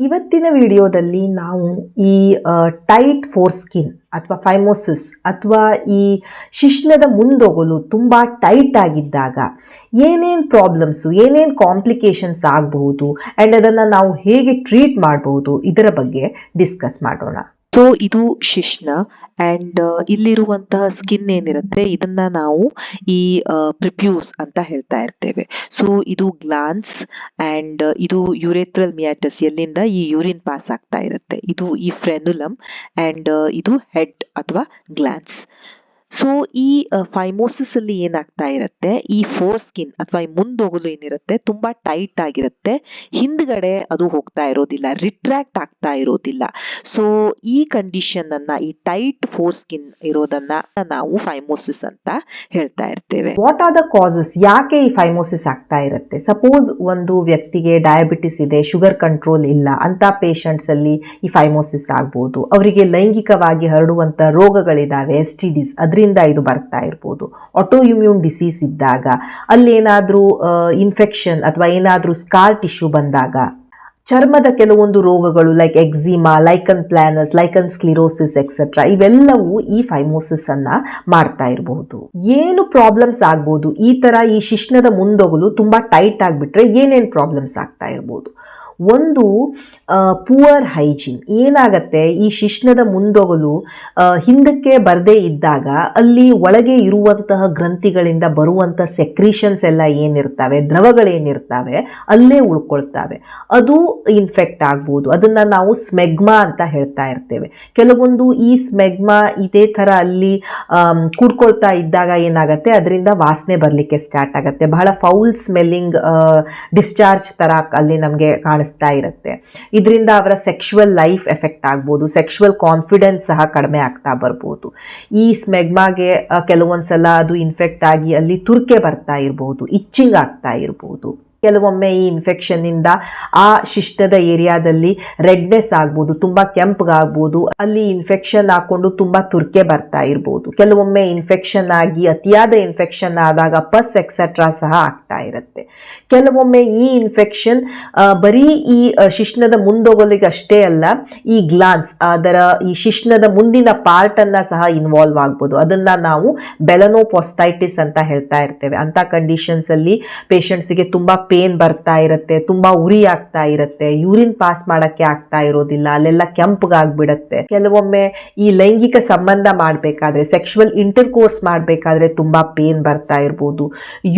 ಇವತ್ತಿನ ವಿಡಿಯೋದಲ್ಲಿ ನಾವು ಈ ಟೈಟ್ ಫೋರ್ ಸ್ಕಿನ್ ಅಥವಾ ಫೈಮೋಸಿಸ್ ಅಥವಾ ಈ ಶಿಶ್ನದ ಮುಂದೋಗಲು ತುಂಬ ಟೈಟ್ ಆಗಿದ್ದಾಗ ಏನೇನು ಪ್ರಾಬ್ಲಮ್ಸು ಏನೇನು ಕಾಂಪ್ಲಿಕೇಶನ್ಸ್ ಆಗಬಹುದು ಆ್ಯಂಡ್ ಅದನ್ನು ನಾವು ಹೇಗೆ ಟ್ರೀಟ್ ಮಾಡಬಹುದು ಇದರ ಬಗ್ಗೆ ಡಿಸ್ಕಸ್ ಮಾಡೋಣ. ಸೊ ಇದು ಶಿಶ್ನ ಅಂಡ್ ಇಲ್ಲಿರುವಂತಹ ಸ್ಕಿನ್ ಏನಿರುತ್ತೆ, ಇದನ್ನ ನಾವು ಈ ಪ್ರಿಪ್ಯೂಸ್ ಅಂತ ಹೇಳ್ತಾ ಇರ್ತೇವೆ. ಸೊ ಇದು ಗ್ಲಾನ್ಸ್ ಅಂಡ್ ಇದು ಯುರೇಥ್ರಲ್ ಮಿಯಾಟಸ್ ಎಲ್ಲಿಂದ ಈ ಯೂರಿನ್ ಪಾಸ್ ಆಗ್ತಾ ಇರುತ್ತೆ. ಇದು ಈ ಫ್ರೆನುಲಮ್ ಅಂಡ್ ಇದು ಹೆಡ್ ಅಥವಾ ಗ್ಲಾನ್ಸ್ ಸೊ ಈ ಫೈಮೋಸಿಸ್ ಅಲ್ಲಿ ಏನಾಗ್ತಾ ಇರುತ್ತೆ? ಈ ಫೋರ್ ಸ್ಕಿನ್ ಅಥವಾ ಈ ಮುಂದೋಗಲು ಏನಿರುತ್ತೆ? ತುಂಬಾ ಟೈಟ್ ಆಗಿರುತ್ತೆ. ಹಿಂದ್ಗಡೆ ಅದು ಹೋಗ್ತಾ ಇರೋದಿಲ್ಲ. ರಿಟ್ರಾಕ್ಟ್ ಆಗ್ತಾ ಇರೋದಿಲ್ಲ. ಸೊ ಈ ಕಂಡೀಷನ್ ಅನ್ನ, ಈ ಟೈಟ್ ಫೋರ್ ಸ್ಕಿನ್ ಇರೋದನ್ನ ನಾವು ಫೈಮೋಸಿಸ್ ಅಂತ ಹೇಳ್ತಾ ಇರ್ತೇವೆ. ವಾಟ್ ಆರ್ ದ ಕಾಸಸ್ ಯಾಕೆ ಈ ಫೈಮೋಸಿಸ್ ಆಗ್ತಾ ಇರುತ್ತೆ? ಸಪೋಸ್ ಒಂದು ವ್ಯಕ್ತಿಗೆ ಡಯಾಬಿಟಿಸ್ ಇದೆ ಶುಗರ್ ಕಂಟ್ರೋಲ್ ಇಲ್ಲ ಅಂತ ಪೇಷಂಟ್ಸ್ ಅಲ್ಲಿ ಈ ಫೈಮೋಸಿಸ್ ಆಗ್ಬೋದು. ಅವರಿಗೆ ಲೈಂಗಿಕವಾಗಿ ಹರಡುವಂತ ರೋಗಗಳಿದಾವೆ ಎಸ್ ಟಿ ಡಿಸ್ ಅದರಿಂದ ಇದು ಬರ್ತಾ ಇರ್ಬೋದು. ಆಟೋ ಇಮ್ಯೂನ್ ಡಿಸೀಸ್ ಇದ್ದಾಗ ಅಲ್ಲೇನಾದರೂ ಇನ್ಫೆಕ್ಷನ್ ಅಥವಾ ಏನಾದರೂ ಸ್ಕಾರ್ ಟಿಶ್ಯೂ ಬಂದಾಗ ಚರ್ಮದ ಕೆಲವೊಂದು ರೋಗಗಳು like eczema lichen planus lichen sclerosis etcetera ಇವೆಲ್ಲವೂ ಈ ಫೈಮೋಸಿಸ್ ಅನ್ನ ಮಾಡ್ತಾ ಇರಬಹುದು ಏನು ಪ್ರಾಬ್ಲಮ್ಸ್ ಆಗ್ಬೋದು? ಈ ತರ ಈ ಶಿಶ್ನದ ಮುಂದೊಗಲು ತುಂಬಾ ಟೈಟ್ ಆಗಿಬಿಟ್ರೆ ಏನೇನು ಪ್ರಾಬ್ಲಮ್ಸ್ ಆಗ್ತಾ ಇರ್ಬೋದು? ಒಂದು ಪುವರ್ ಹೈಜೀನ್ ಏನಾಗತ್ತೆ? ಈ ಶಿಶ್ನದ ಮುಂದೋಗಲು ಹಿಂದಕ್ಕೆ ಬರದೇ ಇದ್ದಾಗ ಅಲ್ಲಿ ಒಳಗೆ ಇರುವಂತಹ ಗ್ರಂಥಿಗಳಿಂದ ಬರುವಂಥ ಸೆಕ್ರೀಷನ್ಸ್ ಎಲ್ಲ ಏನಿರ್ತವೆ, ದ್ರವಗಳೇನಿರ್ತವೆ, ಅಲ್ಲೇ ಉಳ್ಕೊಳ್ತವೆ. ಅದು ಇನ್ಫೆಕ್ಟ್ ಆಗ್ಬೋದು. ಅದನ್ನು ನಾವು ಸ್ಮೆಗ್ಮಾ ಅಂತ ಹೇಳ್ತಾ ಇರ್ತೇವೆ. ಕೆಲವೊಂದು ಈ ಸ್ಮೆಗ್ಮಾ ಇದೇ ಥರ ಅಲ್ಲಿ ಕೂಡ್ಕೊಳ್ತಾ ಇದ್ದಾಗ ಏನಾಗುತ್ತೆ? ಅದರಿಂದ ವಾಸನೆ ಬರಲಿಕ್ಕೆ ಸ್ಟಾರ್ಟ್ ಆಗುತ್ತೆ. ಬಹಳ ಫೌಲ್ ಸ್ಮೆಲ್ಲಿಂಗ್ ಡಿಸ್ಚಾರ್ಜ್ ಥರ ಅಲ್ಲಿ ನಮಗೆ ಕಾಣಿಸ್ತಾ ಇರುತ್ತೆ. ಇದರಿಂದ ಅವರ ಸೆಕ್ಷುವಲ್ ಲೈಫ್ ಎಫೆಕ್ಟ್ ಆಗ್ಬೋದು ಸೆಕ್ಷುವಲ್ ಕಾನ್ಫಿಡೆನ್ಸ್ ಸಹ ಕಡಿಮೆ ಆಗ್ತಾ ಬರ್ಬೋದು. ಈ ಸ್ಮೆಗ್ಮಾಗೆ ಕೆಲವೊಂದ್ಸಲ ಅದು ಇನ್ಫೆಕ್ಟ್ ಆಗಿ ಅಲ್ಲಿ ತುರ್ಕೆ ಬರ್ತಾ ಇರ್ಬೋದು ಇಚ್ಚಿಂಗ್ ಆಗ್ತಾ ಇರ್ಬೋದು. ಕೆಲವೊಮ್ಮೆ ಈ ಇನ್ಫೆಕ್ಷನ್ನಿಂದ ಆ ಶಿಷ್ಟದ ಏರಿಯಾದಲ್ಲಿ ರೆಡ್ನೆಸ್ ಆಗ್ಬೋದು, ತುಂಬ ಕೆಂಪಗಾಗ್ಬೋದು ಅಲ್ಲಿ ಇನ್ಫೆಕ್ಷನ್ ಹಾಕ್ಕೊಂಡು ತುಂಬ ತುರ್ಕೆ ಬರ್ತಾ ಇರ್ಬೋದು. ಕೆಲವೊಮ್ಮೆ ಇನ್ಫೆಕ್ಷನ್ ಆಗಿ ಅತಿಯಾದ ಇನ್ಫೆಕ್ಷನ್ ಆದಾಗ ಪಸ್ ಎಕ್ಸೆಟ್ರಾ ಸಹ ಆಗ್ತಾ ಇರುತ್ತೆ. ಕೆಲವೊಮ್ಮೆ ಈ ಇನ್ಫೆಕ್ಷನ್ ಬರೀ ಈ ಶಿಶ್ನದ ಮುಂದೊಗಲಿಗೆ ಅಷ್ಟೇ ಅಲ್ಲ, ಈ ಗ್ಲಾನ್ಸ್ ಅದರ ಈ ಶಿಶ್ನದ ಮುಂದಿನ ಪಾರ್ಟನ್ನು ಸಹ ಇನ್ವಾಲ್ವ್ ಆಗ್ಬೋದು. ಅದನ್ನು ನಾವು ಬೆಲನೋಪೊಸ್ತೈಟಿಸ್ ಅಂತ ಹೇಳ್ತಾ ಇರ್ತೇವೆ. ಅಂಥ ಕಂಡೀಷನ್ಸಲ್ಲಿ ಪೇಷಂಟ್ಸಿಗೆ ತುಂಬ ಪೇನ್ ಬರ್ತಾ ಇರುತ್ತೆ, ತುಂಬ ಉರಿ ಆಗ್ತಾ ಇರುತ್ತೆ ಯೂರಿನ್ ಪಾಸ್ ಮಾಡೋಕ್ಕೆ ಆಗ್ತಾ ಇರೋದಿಲ್ಲ, ಅಲ್ಲೆಲ್ಲ ಕೆಂಪಗಾಗ್ಬಿಡತ್ತೆ. ಕೆಲವೊಮ್ಮೆ ಈ ಲೈಂಗಿಕ ಸಂಬಂಧ ಮಾಡಬೇಕಾದ್ರೆ ಸೆಕ್ಷುವಲ್ ಇಂಟರ್ ಕೋರ್ಸ್ ಮಾಡಬೇಕಾದ್ರೆ ತುಂಬ ಪೇನ್ ಬರ್ತಾ ಇರ್ಬೋದು.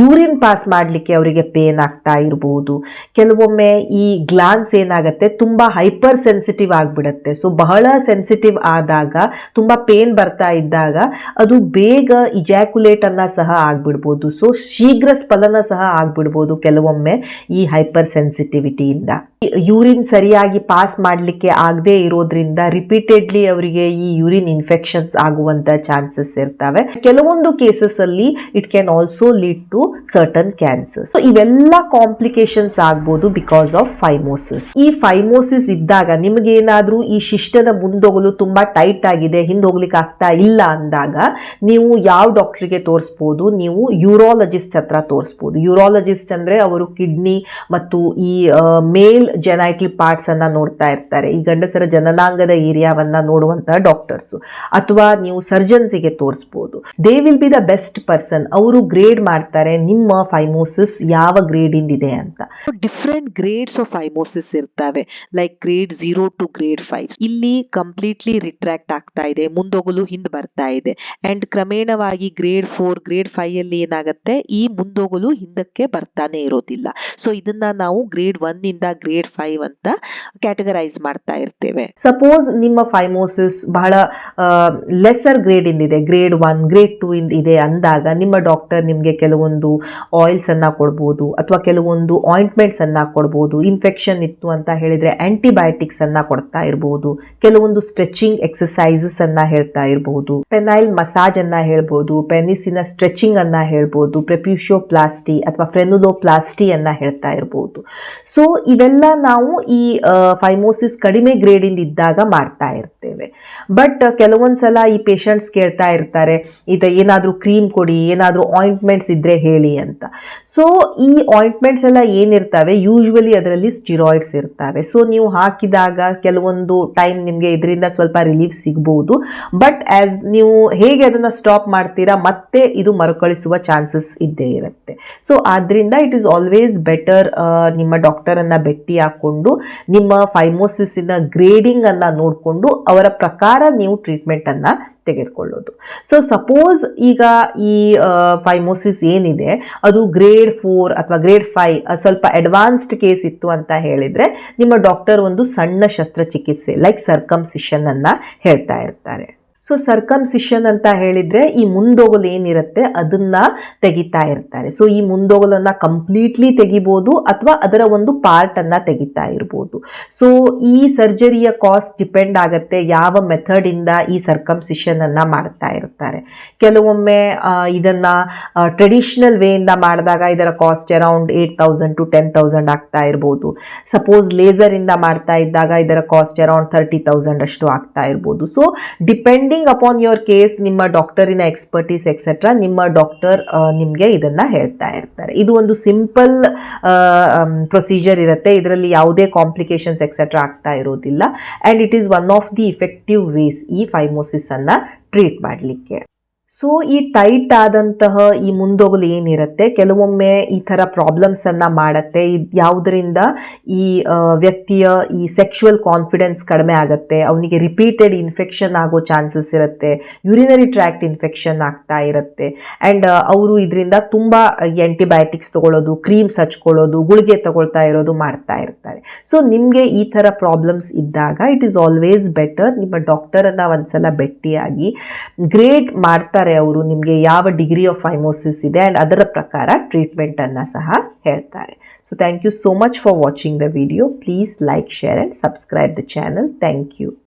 ಯೂರಿನ್ ಪಾಸ್ ಮಾಡಲಿಕ್ಕೆ ಅವರಿಗೆ ಪೇನ್ ಆಗ್ತಾ ಇರ್ಬೋದು. ಕೆಲವೊಮ್ಮೆ ಈ ಗ್ಲಾನ್ಸ್ ಏನಾಗುತ್ತೆ, ತುಂಬ ಹೈಪರ್ ಸೆನ್ಸಿಟಿವ್ ಆಗಿಬಿಡುತ್ತೆ. ಸೊ ಬಹಳ ಸೆನ್ಸಿಟಿವ್ ಆದಾಗ, ತುಂಬ ಪೇನ್ ಬರ್ತಾ ಇದ್ದಾಗ, ಅದು ಬೇಗ ಇಜಾಕ್ಯುಲೇಟ್ ಅನ್ನ ಸಹ ಆಗಿಬಿಡ್ಬೋದು. ಸೊ ಶೀಘ್ರ ಸ್ಫಲನ ಸಹ ಆಗಿಬಿಡ್ಬೋದು ಕೆಲವೊಮ್ಮೆ. ಈ ಹೈಪರ್ ಸೆನ್ಸಿಟಿವಿಟಿಯಿಂದ ಯೂರಿನ್ ಸರಿಯಾಗಿ ಪಾಸ್ ಮಾಡಲಿಕ್ಕೆ ಆಗದೆ ಇರೋದ್ರಿಂದ ರಿಪೀಟೆಡ್ಲಿ ಅವರಿಗೆ ಈ ಯೂರಿನ್ ಇನ್ಫೆಕ್ಷನ್ಸ್ ಆಗುವಂತ ಚಾನ್ಸಸ್ ಇರ್ತವೆ. ಕೆಲವೊಂದು ಕೇಸಸ್ ಅಲ್ಲಿ it can also lead to certain cancer so ಇವೆಲ್ಲ ಕಾಂಪ್ಲಿಕೇಶನ್ಸ್ ಆಗ್ಬೋದು ಬಿಕಾಸ್ ಆಫ್ ಫೈಮೋಸಿಸ್ ಈ ಫೈಮೋಸಿಸ್ ಇದ್ದಾಗ ನಿಮಗೇನಾದ್ರೂ ಈ ಶಿಷ್ಟದ ಮುಂದೋಗಲು ತುಂಬಾ ಟೈಟ್ ಆಗಿದೆ ಹಿಂದೆ ಹೋಗ್ಲಿಕ್ಕೆ ಆಗ್ತಾ ಇಲ್ಲ ಅಂದಾಗ ನೀವು ಯಾವ ಡಾಕ್ಟ್ರಿಗೆ ತೋರಿಸ್ಬೋದು? ನೀವು ಯೂರಾಲಜಿಸ್ಟ್ ಹತ್ರ ತೋರಿಸ್ಬೋದು. ಯೂರಾಲಜಿಸ್ಟ್ ಅಂದ್ರೆ ಅವರು ಕಿಡ್ನಿ ಮತ್ತು ಈ ಮೇಲ್ ಜೆನೈಟಲ್ ಪಾರ್ಟ್ಸ್ ಅನ್ನ ನೋಡ್ತಾ ಇರ್ತಾರೆ. ಈ ಗಂಡಸರ ಜನನಾಂಗದ ಏರಿಯಾವನ್ನ ನೋಡುವಂತಹ ಡಾಕ್ಟರ್ಸ್ ಅಥವಾ ನೀವು ಸರ್ಜನ್ಸಿಗೆ ತೋರಿಸಬಹುದು they will be the best person ಅವರು ಗ್ರೇಡ್ ಮಾಡ್ತಾರೆ, ನಿಮ್ಮ ಫೈಮೋಸಿಸ್ ಯಾವ ಗ್ರೇಡ್ ಇಂದಿದೆ ಅಂತ. ಡಿಫ್ರೆಂಟ್ ಗ್ರೇಡ್ಸ್ ಆಫ್ ಫೈಮೋಸಿಸ್ ಇರ್ತವೆ. Like grade zero to grade five ಇಲ್ಲಿ ಕಂಪ್ಲೀಟ್ಲಿ ರಿಟ್ರಾಕ್ಟ್ ಆಗ್ತಾ ಇದೆ, ಮುಂದೋಗಲು ಹಿಂದ್ ಬರ್ತಾ ಇದೆ. ಅಂಡ್ ಕ್ರಮೇಣವಾಗಿ ಗ್ರೇಡ್ ಫೋರ್ ಗ್ರೇಡ್ ಫೈವ್ ಅಲ್ಲಿ ಏನಾಗುತ್ತೆ? ಈ ಮುಂದೋಗಲು ಹಿಂದಕ್ಕೆ ಬರ್ತಾನೆ ಇರೋದಿಲ್ಲ. ಸೊ ಇದನ್ನ ನಾವು ಗ್ರೇಡ್ ಒನ್ ಇಂದ ಗ್ರೇಡ್ ಫೈವ್ ಅಂತ ಕ್ಯಾಟಗರೈಸ್ ಮಾಡ್ತಾ ಇರ್ತೇವೆ. ಸಪೋಸ್ ನಿಮ್ಮ ಫೈಮೋಸಿಸ್ ಬಹಳ ಲೆಸರ್ ಗ್ರೇಡ್ ಇಂದಿದೆ ಗ್ರೇಡ್ ಒನ್ ಗ್ರೇಡ್ ಟೂ ಇಂದ ಇದೆ ಅಂದಾಗ ನಿಮ್ಮ ಡಾಕ್ಟರ್ ನಿಮಗೆ ಕೆಲವೊಂದು ಆಯಿಲ್ಸ್ ಅನ್ನ ಕೊಡ್ಬೋದು ಅಥವಾ ಕೆಲವೊಂದು ಆಯಿಂಟ್ಮೆಂಟ್ಸ್ ಅನ್ನ ಕೊಡ್ಬೋದು ಇನ್ಫೆಕ್ಷನ್ ಇತ್ತು ಅಂತ ಹೇಳಿದ್ರೆ ಆಂಟಿಬಯೋಟಿಕ್ಸ್ ಅನ್ನ ಕೊಡ್ತಾ ಇರ್ಬೋದು, ಕೆಲವೊಂದು ಸ್ಟ್ರೆಚಿಂಗ್ ಎಕ್ಸಸೈಸಸನ್ನು ಹೇಳ್ತಾ ಇರ್ಬೋದು ಪೆನೈಲ್ ಮಸಾಜ್ ಅನ್ನ ಹೇಳ್ಬೋದು ಪೆನಿಸಿನ ಸ್ಟ್ರೆಚಿಂಗ್ ಅನ್ನ ಹೇಳ್ಬೋದು ಪ್ರೆಪ್ಯೂಷಿಯೋಪ್ಲಾಸ್ಟಿ ಅಥವಾ ಫ್ರೆನುಲೋಪ್ಲಾಸ್ಟಿಯನ್ನು ಹೇಳ್ತಾ ಇರಬಹುದು ಸೊ ಇವೆಲ್ಲ ನಾವು ಈ ಫೈಮೋಸಿಸ್ ಕಡಿಮೆ ಗ್ರೇಡಿಂದ ಇದ್ದಾಗ ಮಾಡ್ತಾ ಇರ್ತೇವೆ. ಬಟ್ ಕೆಲವೊಂದ್ಸಲ ಈ ಪೇಷಂಟ್ಸ್ ಕೇಳ್ತಾ ಇರ್ತಾರೆ, ಈತ ಏನಾದರೂ ಕ್ರೀಮ್ ಕೊಡಿ, ಏನಾದರೂ ಆಯಿಂಟ್ಮೆಂಟ್ಸ್ ಇದ್ರೆ ಹೇಳಿ ಅಂತ. ಸೊ ಈ ಆಯಿಂಟ್ಮೆಂಟ್ಸ್ ಎಲ್ಲ ಏನಿರ್ತವೆ? ಯೂಶ್ವಲಿ ಅದರಲ್ಲಿ ಸ್ಟಿರಾಯ್ಡ್ಸ್ ಇರ್ತವೆ. ಸೊ ನೀವು ಹಾಕಿದಾಗ ಕೆಲವೊಂದು ಟೈಮ್ ನಿಮಗೆ ಇದರಿಂದ ಸ್ವಲ್ಪ ರಿಲೀಫ್ ಸಿಗ್ಬೋದು. ಬಟ್ ಆ್ಯಸ್ ನೀವು ಹೇಗೆ ಅದನ್ನು ಸ್ಟಾಪ್ ಮಾಡ್ತೀರಾ, ಮತ್ತೆ ಇದು ಮರುಕಳಿಸುವ ಚಾನ್ಸಸ್ ಇದ್ದೇ ಇರುತ್ತೆ. ಸೊ ಆದ್ರಿಂದ ಇಟ್ ಈಸ್ ಆಲ್ವೇಸ್ ಬೆಟರ್ ನಿಮ್ಮ ಡಾಕ್ಟರನ್ನು ಭೇಟಿ ಹಾಕ್ಕೊಂಡು, ನಿಮ್ಮ ಫೈಮೋಸಿಸಿನ ಗ್ರೇಡಿಂಗನ್ನು ನೋಡಿಕೊಂಡು, ಅವರ ಪ್ರಕಾರ ನೀವು ಟ್ರೀಟ್ಮೆಂಟನ್ನು ತೆಗೆದುಕೊಳ್ಳೋದು. ಸೊ ಸಪೋಸ್ ಈಗ ಈ ಫೈಮೋಸಿಸ್ ಏನಿದೆ, ಅದು ಗ್ರೇಡ್ ಫೋರ್ ಅಥವಾ ಗ್ರೇಡ್ ಫೈವ್ ಸ್ವಲ್ಪ ಅಡ್ವಾನ್ಸ್ಡ್ ಕೇಸ್ ಇತ್ತು ಅಂತ ಹೇಳಿದರೆ, ನಿಮ್ಮ ಡಾಕ್ಟರ್ ಒಂದು ಸಣ್ಣ ಶಸ್ತ್ರಚಿಕಿತ್ಸೆ ಲೈಕ್ ಸರ್ಕಮ್ಸಿಷನ್ ಅನ್ನು ಹೇಳ್ತಾ ಇರ್ತಾರೆ. ಸೊ ಸರ್ಕಮ್ಸಿಷನ್ ಅಂತ ಹೇಳಿದರೆ ಈ ಮುಂದೋಗಲು ಏನಿರುತ್ತೆ ಅದನ್ನ ತೆಗಿತಾ ಇರ್ತಾರೆ. ಸೊ ಈ ಮುಂದೋಗಲನ್ನು ಕಂಪ್ಲೀಟ್ಲಿ ತೆಗಿಬೋದು ಅಥವಾ ಅದರ ಒಂದು ಪಾರ್ಟನ್ನು ತೆಗಿತಾ ಇರ್ಬೋದು. ಸೊ ಈ ಸರ್ಜರಿಯ ಕಾಸ್ಟ್ ಡಿಪೆಂಡ್ ಆಗುತ್ತೆ ಯಾವ ಮೆಥಡಿಂದ ಈ ಸರ್ಕಮ್ಸಿಷನನ್ನು ಮಾಡ್ತಾ ಇರ್ತಾರೆ. ಕೆಲವೊಮ್ಮೆ ಇದನ್ನು ಟ್ರೆಡಿಷನಲ್ ವೇಯಿಂದ ಮಾಡಿದಾಗ ಇದರ cost around eight thousand to ten thousand ಆಗ್ತಾ ಇರ್ಬೋದು. ಸಪೋಸ್ ಲೇಸರಿಂದ ಮಾಡ್ತಾ ಇದ್ದಾಗ ಇದರ ಕಾಸ್ಟ್ ಅರೌಂಡ್ ಥರ್ಟಿ ತೌಸಂಡ್ ಅಷ್ಟು ಆಗ್ತಾ ಇರ್ಬೋದು. So depending upon your case ನಿಮ್ಮ ಡಾಕ್ಟರಿನ ಎಕ್ಸ್ಪರ್ಟೀಸ್ ಎಕ್ಸೆಟ್ರಾ ನಿಮ್ಮ ಡಾಕ್ಟರ್ ನಿಮಗೆ ಇದನ್ನ ಹೇಳ್ತಾ ಇರ್ತಾರೆ. ಇದು ಒಂದು ಸಿಂಪಲ್ ಪ್ರೊಸೀಜರ್ ಇರುತ್ತೆ. ಇದರಲ್ಲಿ ಯಾವುದೇ ಕಾಂಪ್ಲಿಕೇಶನ್ಸ್ ಎಕ್ಸೆಟ್ರಾ ಆಗ್ತಾ ಇರೋದಿಲ್ಲ. And it is one of the effective ways ಈ ಫೈಮೋಸಿಸ್ ಅನ್ನ ಟ್ರೀಟ್ ಮಾಡಲಿಕ್ಕೆ. ಸೊ ಈ ಟೈಟ್ ಆದಂತಹ ಈ ಮುಂದೋಗಲು ಏನಿರುತ್ತೆ? ಕೆಲವೊಮ್ಮೆ ಈ ಥರ ಪ್ರಾಬ್ಲಮ್ಸನ್ನು ಮಾಡುತ್ತೆ. ಯಾವುದರಿಂದ ಈ ವ್ಯಕ್ತಿಯ ಈ ಸೆಕ್ಷುವಲ್ ಕಾನ್ಫಿಡೆನ್ಸ್ ಕಡಿಮೆ ಆಗುತ್ತೆ. ಅವನಿಗೆ ರಿಪೀಟೆಡ್ ಇನ್ಫೆಕ್ಷನ್ ಆಗೋ ಚಾನ್ಸಸ್ ಇರುತ್ತೆ. ಯುರಿನರಿ ಟ್ರ್ಯಾಕ್ಟ್ ಇನ್ಫೆಕ್ಷನ್ ಆಗ್ತಾ ಇರುತ್ತೆ. ಆ್ಯಂಡ್ ಅವರು ಇದರಿಂದ ತುಂಬ ಆ್ಯಂಟಿಬಯೋಟಿಕ್ಸ್ ತೊಗೊಳ್ಳೋದು ಕ್ರೀಮ್ಸ್ ಹಚ್ಕೊಳ್ಳೋದು, ಗುಳಿಗೆ ತಗೊಳ್ತಾ ಇರೋದು ಮಾಡ್ತಾ ಇರ್ತಾರೆ. ಸೊ ನಿಮಗೆ ಈ ಥರ ಪ್ರಾಬ್ಲಮ್ಸ್ ಇದ್ದಾಗ ಇಟ್ ಈಸ್ ಆಲ್ವೇಸ್ ಬೆಟರ್ ನಿಮ್ಮ ಡಾಕ್ಟರನ್ನು ಒಂದ್ಸಲ ಭೇಟಿಯಾಗಿ ಗ್ರೇಡ್ ಮಾಡ್ತಾರೆ ಅವರು, ನಿಮಗೆ ಯಾವ ಡಿಗ್ರಿ ಆಫ್ ಫೈಮೋಸಿಸ್ ಇದೆ ಆ್ಯಂಡ್ ಅದರ ಪ್ರಕಾರ ಟ್ರೀಟ್ಮೆಂಟನ್ನು ಸಹ ಹೇಳ್ತಾರೆ. So thank you so much for watching the video please like share and subscribe the channel thank you